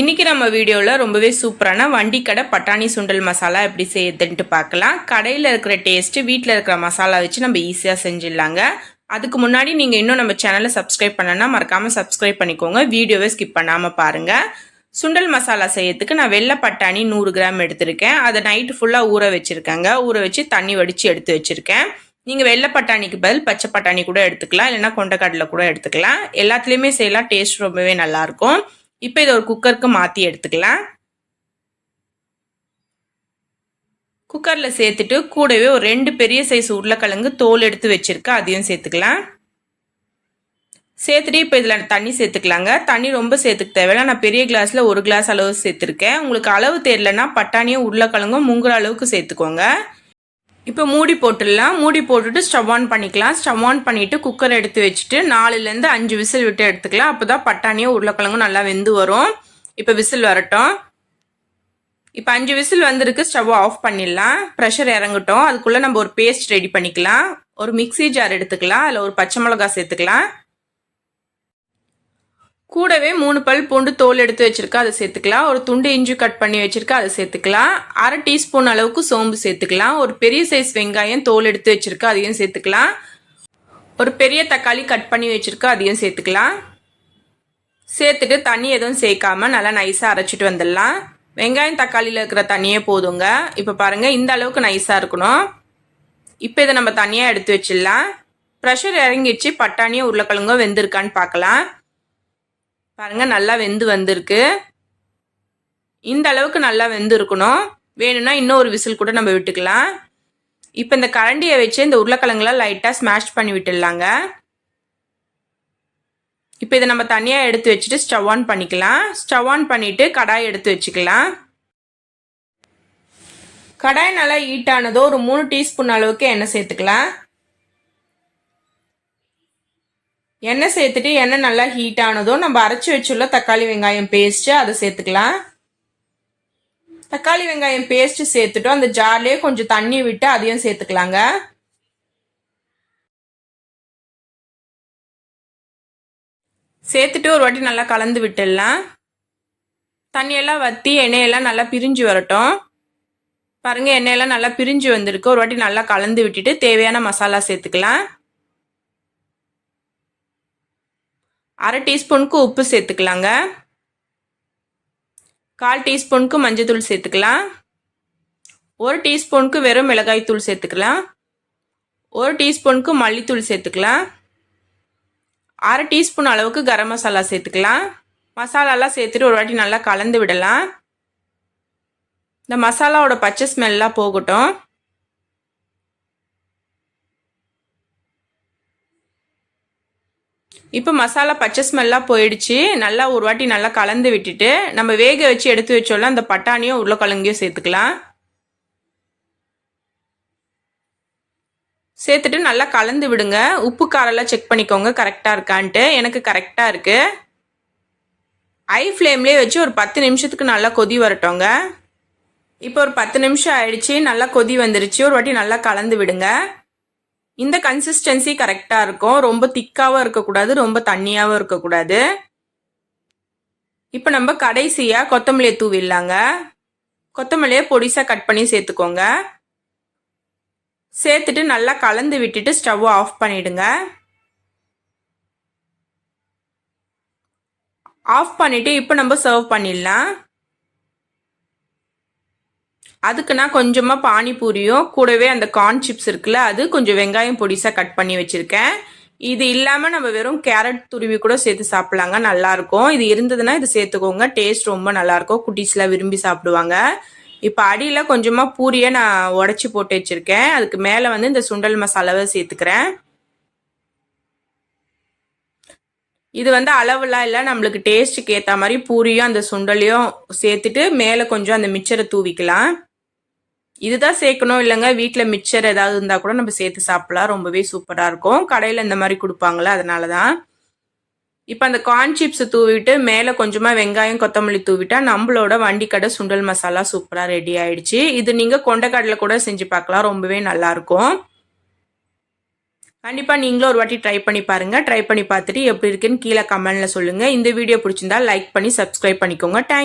இன்றைக்கி நம்ம வீடியோவில் ரொம்பவே சூப்பரான வண்டி கடை பட்டாணி சுண்டல் மசாலா எப்படி செய்யுதுன்ட்டு பார்க்கலாம். கடையில் இருக்கிற டேஸ்ட்டு வீட்டில் இருக்கிற மசாலா வச்சு நம்ம ஈஸியாக செஞ்சிடலாங்க. அதுக்கு முன்னாடி நீங்கள் இன்னும் நம்ம சேனலை சப்ஸ்கிரைப் பண்ணனா மறக்காமல் சப்ஸ்கிரைப் பண்ணிக்கோங்க. வீடியோவை ஸ்கிப் பண்ணாமல் பாருங்கள் சுண்டல் மசாலா செய்யறதுக்கு நான் வெள்ளை பட்டாணி நூறு கிராம் எடுத்திருக்கேன். அதை நைட்டு ஃபுல்லாக ஊற வச்சுருக்கேங்க. ஊற வச்சு தண்ணி வடித்து எடுத்து வச்சுருக்கேன். நீங்கள் வெள்ளை பட்டாணிக்கு பதில் பச்சை பட்டாணி கூட எடுத்துக்கலாம். இல்லைன்னா கொண்டக்கடலை கூட எடுத்துக்கலாம். எல்லாத்துலேயுமே செய்யலாம். டேஸ்ட் ரொம்பவே நல்லாயிருக்கும் இப்போ இதை ஒரு குக்கருக்கு மாற்றி எடுத்துக்கலாம். குக்கரில் சேர்த்துட்டு கூடவே ஒரு ரெண்டு பெரிய சைஸ் உருளைக்கிழங்கு தோல் எடுத்து வச்சுருக்கேன் அதையும் சேர்த்துக்கலாம். சேர்த்துட்டு இப்போ இதில் தண்ணி சேர்த்துக்கலாங்க. தண்ணி ரொம்ப சேர்த்துக்க தேவையில்ல. நான் பெரிய கிளாஸில் ஒரு கிளாஸ் அளவு சேர்த்துருக்கேன். உங்களுக்கு அளவு தெரிலன்னா பட்டாணியும் உருளைக்கிழங்கும் முங்குற அளவுக்கு சேர்த்துக்கோங்க. இப்போ மூடி போட்டுடலாம். மூடி போட்டுட்டு ஸ்டவ் ஆன் பண்ணிக்கலாம். ஸ்டவ் ஆன் பண்ணிவிட்டு குக்கர் எடுத்து வச்சுட்டு நாலுலேருந்து அஞ்சு விசில் விட்டு எடுத்துக்கலாம். அப்போ தான் பட்டாணியும் உருளைக்கிழங்கும் நல்லா வெந்து வரும். இப்போ விசில் வரட்டும். இப்போ அஞ்சு விசில் வந்திருக்கு. ஸ்டவ் ஆஃப் பண்ணிடலாம். ப்ரெஷர் இறங்கட்டும். அதுக்குள்ளே நம்ம ஒரு பேஸ்ட் ரெடி பண்ணிக்கலாம். ஒரு மிக்சி ஜார் எடுத்துக்கலாம். அதில் ஒரு பச்சை மிளகா சேர்த்துக்கலாம். கூடவே மூணு பல் பூண்டு தோல் எடுத்து வச்சிருக்கா அதை சேர்த்துக்கலாம். ஒரு துண்டு இஞ்சி கட் பண்ணி வச்சிருக்கா அதை சேர்த்துக்கலாம். அரை டீஸ்பூன் அளவுக்கு சோம்பு சேர்த்துக்கலாம். ஒரு பெரிய சைஸ் வெங்காயம் தோல் எடுத்து வச்சிருக்கா அதையும் சேர்த்துக்கலாம். ஒரு பெரிய தக்காளி கட் பண்ணி வச்சிருக்கா அதையும் சேர்த்துக்கலாம். சேர்த்துட்டு தண்ணி எதுவும் சேர்க்காம நல்லா நைஸாக அரைச்சிட்டு வந்துடலாம். வெங்காயம் தக்காளியில் இருக்கிற தண்ணியே போதுங்க. இப்போ பாருங்கள் இந்த அளவுக்கு நைஸாக இருக்கணும். இப்போ இதை நம்ம தனியாக எடுத்து வச்சிடலாம். ப்ரெஷர் இறங்கிடுச்சு பட்டாணியும் உருளைக்கிழங்கும் வெந்திருக்கான்னு பார்க்கலாம். பாருங்கள் நல்லா வெந்து வந்திருக்கு. இந்த அளவுக்கு நல்லா வெந்து இருக்கணும். வேணும்னா இன்னும் ஒரு விசில் கூட நம்ம விட்டுக்கலாம். இப்போ இந்த கரண்டியை வச்சு இந்த உருளைக்கிழங்குலாம் லைட்டாக ஸ்மாஷ் பண்ணி விட்டுடலாங்க. இப்போ இதை நம்ம தனியாக எடுத்து வச்சுட்டு ஸ்டவ் ஆன் பண்ணிக்கலாம். ஸ்டவ் ஆன் பண்ணிவிட்டு கடாய் எடுத்து வச்சுக்கலாம். கடாய் நல்லா ஹீட் ஆனதோ ஒரு மூணு டீஸ்பூன் அளவுக்கு எண்ணெய் சேர்த்துக்கலாம். எண்ணெய் சேர்த்துட்டு எண்ணெய் நல்லா ஹீட் ஆனதும் நம்ம அரைச்சி வச்சுள்ள தக்காளி வெங்காயம் பேஸ்ட்டு அதை சேர்த்துக்கலாம். தக்காளி வெங்காயம் பேஸ்ட்டு சேர்த்துட்டோம். அந்த ஜார்லேயே கொஞ்சம் தண்ணி விட்டு அதையும் சேர்த்துக்கலாங்க. சேர்த்துட்டு ஒரு வாட்டி நல்லா கலந்து விட்டுடலாம். தண்ணியெல்லாம் வற்றி எண்ணெயெல்லாம் நல்லா பிரிஞ்சு வரட்டும். பாருங்கள் எண்ணெயெல்லாம் நல்லா பிரிஞ்சு வந்திருக்கு. ஒரு வாட்டி நல்லா கலந்து விட்டுட்டு தேவையான மசாலா சேர்த்துக்கலாம். அரை டீஸ்பூனுக்கு உப்பு சேர்த்துக்கலாங்க. கால் டீஸ்பூனுக்கு மஞ்சத்தூள் சேர்த்துக்கலாம். ஒரு டீஸ்பூனுக்கு வெறும் மிளகாய் தூள் சேர்த்துக்கலாம். ஒரு டீஸ்பூனுக்கு மல்லித்தூள் சேர்த்துக்கலாம். அரை டீஸ்பூன் அளவுக்கு கரம் மசாலா சேர்த்துக்கலாம். மசாலாலாம் சேர்த்துட்டு ஒரு வாட்டி நல்லா கலந்து விடலாம். இந்த மசாலாவோட பச்சை ஸ்மெல்லாம் போகட்டும். இப்போ மசாலா பச்சை ஸ்மெல்லாம் போயிடுச்சு. நல்லா ஒரு வாட்டி நல்லா கலந்து விட்டுட்டு நம்ம வேக வச்சு எடுத்து வச்சோம்ல அந்த பட்டாணியும் உருளைக்கிழங்கையும் சேர்த்துக்கலாம். சேர்த்துட்டு நல்லா கலந்து விடுங்க. உப்பு காரெல்லாம் செக் பண்ணிக்கோங்க. கரெக்டாக இருக்கான்ட்டு. எனக்கு கரெக்டாக இருக்குது ஐ ஃப்ளேம்லேயே வச்சு ஒரு பத்து நிமிஷத்துக்கு நல்லா கொதி வரட்டோங்க இப்போ ஒரு பத்து நிமிஷம் ஆயிடுச்சு. நல்லா கொதி வந்துருச்சு. ஒரு வாட்டி நல்லா கலந்து விடுங்க. இந்த கன்சிஸ்டன்சி கரெக்டாக இருக்கும். ரொம்ப திக்காகவும் இருக்கக்கூடாது ரொம்ப தண்ணியாகவும் இருக்கக்கூடாது. இப்போ நம்ம கடைசியாக கொத்தமல்லியை தூவிடலாங்க. கொத்தமல்லியை பொடிசாக கட் பண்ணி சேர்த்துக்கோங்க. சேர்த்துட்டு நல்லா கலந்து விட்டுட்டு ஸ்டவ் ஆஃப் பண்ணிடுங்க. ஆஃப் பண்ணிவிட்டு இப்போ நம்ம சர்வ் பண்ணிடலாம். அதுக்கு நான் கொஞ்சமாக பானிபூரியும் கூடவே அந்த கார்ன் சிப்ஸ் இருக்குல்ல அது கொஞ்சம் வெங்காயம் பொடிசாக கட் பண்ணி வச்சுருக்கேன். இது இல்லாமல் நம்ம வெறும் கேரட் துருவி கூட சேர்த்து சாப்பிட்லாங்க நல்லாயிருக்கும் இது இருந்ததுன்னா இது சேர்த்துக்கோங்க டேஸ்ட் ரொம்ப நல்லாயிருக்கும் குட்டீஸ்லாம் விரும்பி சாப்பிடுவாங்க. இப்போ அடியில் கொஞ்சமாக பூரியை நான் உடச்சி போட்டு வச்சுருக்கேன். அதுக்கு மேலே வந்து இந்த சுண்டல் மசாலாவை சேர்த்துக்கிறேன். இது வந்து அளவுலாம் இல்லை நம்மளுக்கு டேஸ்ட்டுக்கு ஏற்ற மாதிரி பூரியும் அந்த சுண்டலையும் சேர்த்துட்டு மேலே கொஞ்சம் அந்த மிச்சரை தூவிக்கலாம். இதுதான் சேர்க்கணும் இல்லைங்க? வீட்டில் மிக்சர் ஏதாவது இருந்தால் கூட நம்ம சேர்த்து சாப்பிடலாம். ரொம்பவே சூப்பராக இருக்கும். கடையில் இந்த மாதிரி கொடுப்பாங்களே அதனால தான் இப்போ அந்த கார்ன் சிப்ஸை தூவிட்டு மேலே கொஞ்சமாக வெங்காயம் கொத்தமல்லி தூவிட்டா நம்மளோட வண்டி கடை சுண்டல் மசாலா சூப்பராக ரெடி ஆயிடுச்சு. இது நீங்கள் கொண்டக்கடலை கூட செஞ்சு பார்க்கலாம். ரொம்பவே நல்லாயிருக்கும் கண்டிப்பாக நீங்களும் ஒரு வாட்டி ட்ரை பண்ணி பாருங்கள் ட்ரை பண்ணி பார்த்துட்டு எப்படி இருக்குன்னு கீழே கமெண்டில் சொல்லுங்கள் இந்த வீடியோ பிடிச்சிருந்தா லைக் பண்ணி சப்ஸ்கிரைப் பண்ணிக்கோங்க. தேங்க்